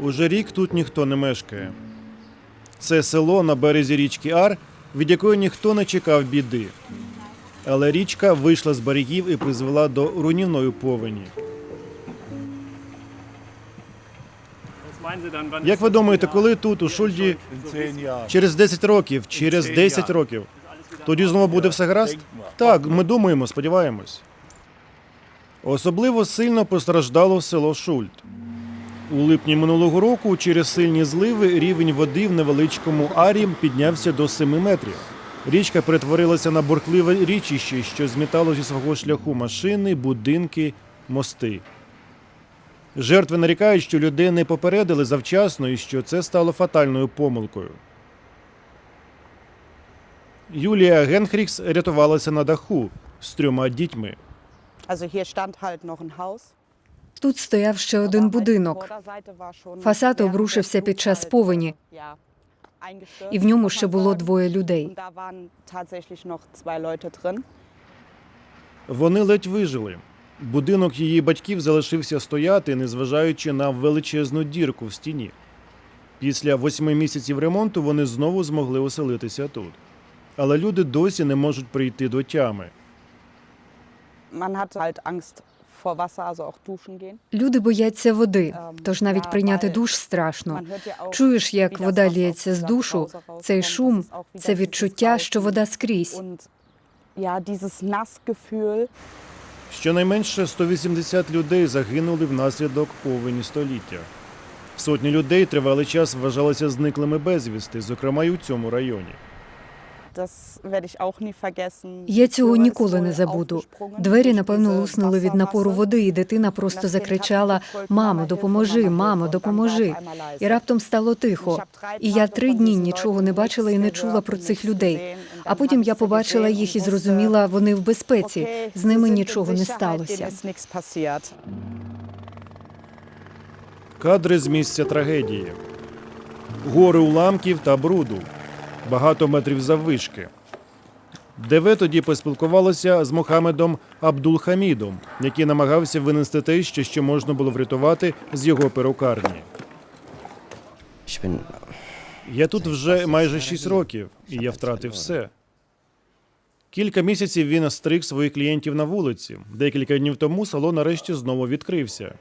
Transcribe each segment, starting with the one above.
Уже рік тут ніхто не мешкає. Це село на березі річки Ар, від якої ніхто не чекав біди. Але річка вийшла з берегів і призвела до руйнівної повені. Як ви думаєте, коли тут, у Шульді, через 10 років, через 10 років, тоді знову буде все гаразд? Так, ми думаємо, сподіваємось. Особливо сильно постраждало село Шульт. У липні минулого року через сильні зливи рівень води в невеличкому арі піднявся до 7 метрів. Річка перетворилася на бурхливе річище, що змітало зі свого шляху машини, будинки, мости. Жертви нарікають, що людей не попередили завчасно і що це стало фатальною помилкою. Юлія Генхрікс рятувалася на даху з трьома дітьми. Тут стояв ще один будинок. Фасад обрушився під час повені, і в ньому ще було двоє людей. Вони ледь вижили. Будинок її батьків залишився стояти, незважаючи на величезну дірку в стіні. Після восьми місяців ремонту вони знову змогли оселитися тут. Але люди досі не можуть прийти до тями. Man hat halt Angst Люди бояться води, тож навіть прийняти душ страшно. Чуєш, як вода ліється з душу, цей шум, це відчуття, що вода скрізь. Щонайменше 180 людей загинули внаслідок повені століття. Сотні людей тривалий час вважалися зниклими безвісти, зокрема й у цьому районі. Я цього ніколи не забуду. Двері, напевно, луснули від напору води, і дитина просто закричала: Мамо, допоможи, мамо, допоможи. І раптом стало тихо. І я три дні нічого не бачила і не чула про цих людей. А потім я побачила їх і зрозуміла, вони в безпеці. З ними нічого не сталося. Кадри з місця трагедії. Гори уламків та бруду. Багато метрів заввишки. ДВ тоді поспілкувалося з Мохамедом Абдулхамідом, який намагався винести те, що ще можна було врятувати з його перукарні. Я тут вже майже 6 років, і я втратив все. Кілька місяців він стриг своїх клієнтів на вулиці. Декілька днів тому салон нарешті знову відкрився.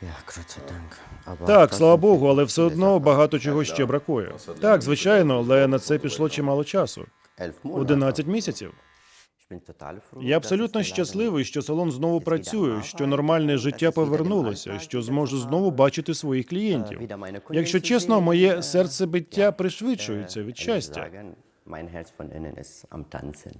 Gott sei Так, слава Богу, але все одно багато чого ще бракує. Так, звичайно, але на це пішло чимало часу. Elf Monate. 11 місяців. Я абсолютно щасливий, що салон знову працює, що нормальне життя повернулося, що зможу знову бачити своїх клієнтів. Якщо чесно, моє серцебиття пришвидшується від щастя. am Tanzen.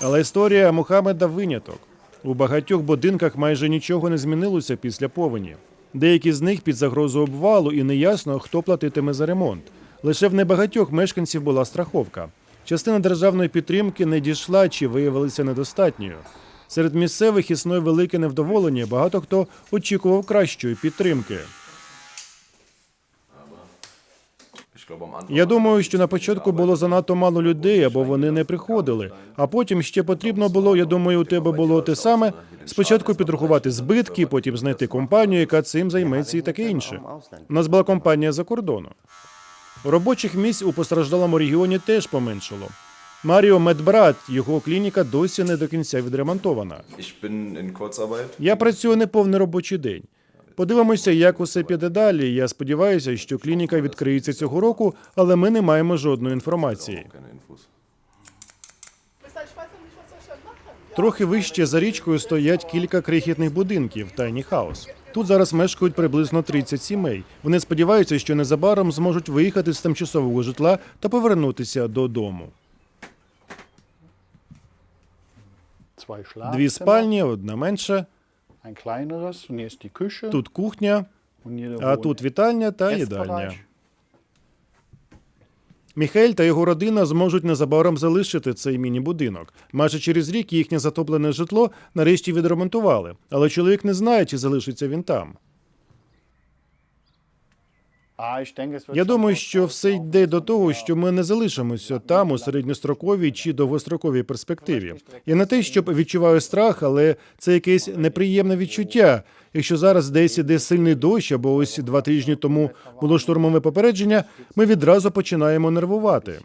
Але історія Мухаммеда виняток. У багатьох будинках майже нічого не змінилося після повені. Деякі з них під загрозу обвалу, і неясно, хто платитиме за ремонт. Лише в небагатьох мешканців була страховка. Частина державної підтримки не дійшла чи виявилася недостатньою. Серед місцевих існує велике невдоволення. Багато хто очікував кращої підтримки. Я думаю, що на початку було занадто мало людей, або вони не приходили. А потім ще потрібно було, я думаю, у тебе було те саме. Спочатку підрахувати збитки, потім знайти компанію, яка цим займеться, і таке інше. У нас була компанія за кордону. Робочих місць у постраждалому регіоні теж поменшало. Маріо Медбрат, його клініка досі не до кінця відремонтована. Я працюю неповний робочий день. Подивимося, як усе піде далі. Я сподіваюся, що клініка відкриється цього року, але ми не маємо жодної інформації. Трохи вище за річкою стоять кілька крихітних будинків Tiny House. Тут зараз мешкають приблизно 30 сімей. Вони сподіваються, що незабаром зможуть виїхати з тимчасового житла та повернутися додому. Дві спальні, одна менша. Тут кухня, а тут вітальня та їдальня. Міхель та його родина зможуть незабаром залишити цей міні-будинок. Майже через рік їхнє затоплене житло нарешті відремонтували, але чоловік не знає, чи залишиться він там. Я думаю, що все йде до того, що ми не залишимося там у середньостроковій чи довгостроковій перспективі. Я не те, щоб відчуваю страх, але це якесь неприємне відчуття. Якщо зараз десь іде сильний дощ, або ось два тижні тому було штурмове попередження, ми відразу починаємо нервувати.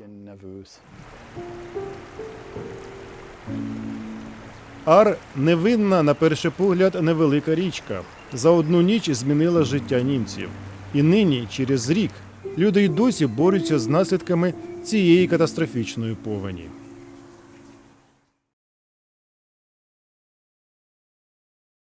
Ар невинна на перший погляд невелика річка. За одну ніч змінила життя німців. І нині, через рік, люди й досі борються з наслідками цієї катастрофічної повені.